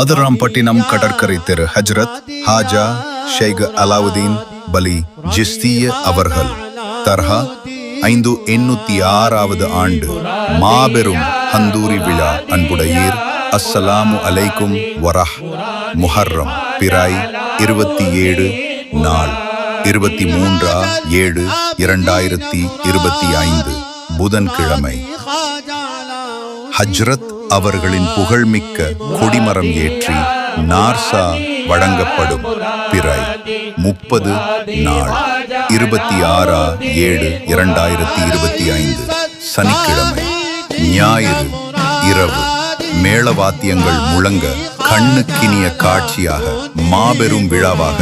அதராம்பட்டினம் கடற்கரை தெரு ஹஜ்ரத் ஹாஜா ஷேக் அலாவுதீன் பலி ஜிஸ்திய அவர்கள். தர்ஹா ஐந்து எண்ணூத்தி ஆறாவது ஆண்டு மாபெரும் ஹந்தூரி விழா. அன்புடையீர் அஸ்ஸலாமு அலைக்கும் வரஹ் முஹர்ரம் பிராய் இருபத்தி ஏழு நாள் இருபத்தி மூன்றா ஏழு இரண்டாயிரத்தி இருபத்தி ஐந்து புதன்கிழமை. ஹஜ்ரத் அவர்களின் புகழ்மிக்க கொடிமரம் ஏற்றி நார்சா வழங்கப்படும் பிறை. முப்பது நாள். இருபத்தி ஆறா ஏழு இரண்டாயிரத்தி இருபத்தி ஐந்து சனிக்கிழமை. ஞாயிறு இரவு. மேளவாத்தியங்கள் முழங்க கண்ணுக்கினிய காட்சியாக மாபெரும் விழாவாக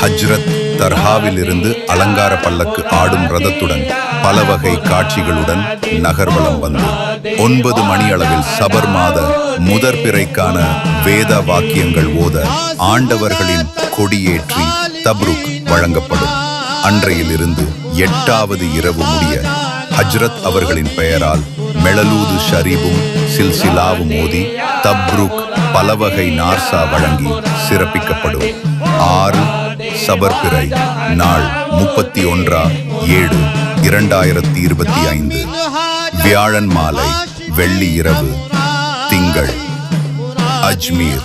ஹஜ்ரத் தர்ஹாவிலிருந்து அலங்கார பல்லக்கு ஆடும் ரதத்துடன் பல வகை காட்சிகளுடன் நகர்வலம் வந்து. ஒன்பது மணி அளவில் சபர் மாத முதற் பிறைக்கான வேத வாக்கியங்கள் ஓத ஆண்டவர்களின் கொடியேற்றி தப்ருக் வழங்கப்படும். அன்றையிலிருந்து எட்டாவது இரவு முடிய ஹஜ்ரத் அவர்களின் பெயரால் மெளலூது ஷரீபும் சில்சிலாவும் மோதி தப்ருக் பலவகை நார்சா வழங்கி சிறப்பிக்கப்படும். ஆறு சபர்பிறை நாள் முப்பத்தி ஒன்றா ஏழு இரண்டாயிரத்தி இருபத்தி ஐந்து. வியாழன் மாலை வெள்ளி இரவு திங்கள். அஜ்மீர்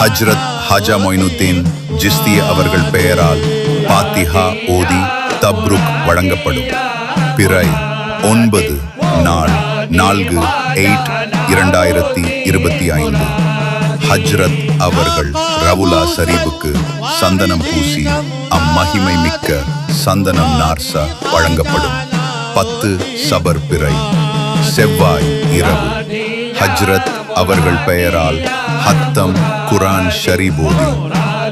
ஹஜ்ரத் ஹாஜா மொயினுத்தீன் ஜிஸ்தி அவர்கள் பெயரால் பாத்திஹா ஓதி தப்ருக் வழங்கப்படும். பிறை ஒன்பது நாள் நான்கு எயிட் இரண்டாயிரத்தி இருபத்தி ஐந்து. ஹஜ்ரத் அவர்கள் ரவுலா சரீபுக்கு சந்தனம் பூசி அம்மகிமை மிக்க சந்தனம் நார்சா வழங்கப்படும். பத்து சபர் பிறை செவ்வாய் இரவு. ஹஜ்ரத் அவர்கள் பெயரால் ஹத்தம் குரான் ஷரீபோதி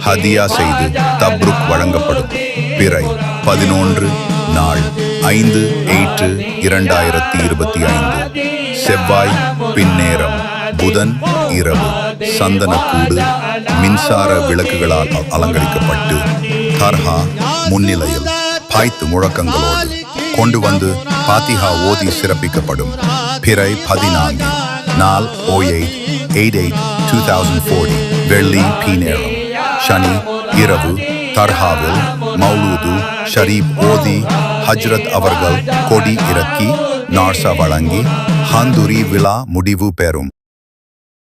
ஹதியா செய்து தப்ருக் வழங்கப்படும். பிறை பதினொன்று நாள் ஐந்து எயிட்டு இரண்டாயிரத்தி இருபத்தி ஐந்து. செவ்வாய் பின்னேரம் புதன் இரவு. சந்தனக்கூடு மின்சார விளக்குகளால் அலங்கரிக்கப்பட்டு தர்ஹா முன்னிலையில் பாய்த்து முழக்கங்களோடு கொண்டு வந்து பாத்திஹா ஓதி சிறப்பிக்கப்படும். பிறை பதினான்கு நாள் ஓ eight eight eight two thousand forty வெள்ளி பீனேரம். சனி இரவு தர்ஹாவில் மௌலூது ஷரீப் ஓதி ஹஜ்ரத் அவர்கள் கொடி இறக்கி நார்சா வழங்கி ஹந்துரி விழா முடிவு பெறும்.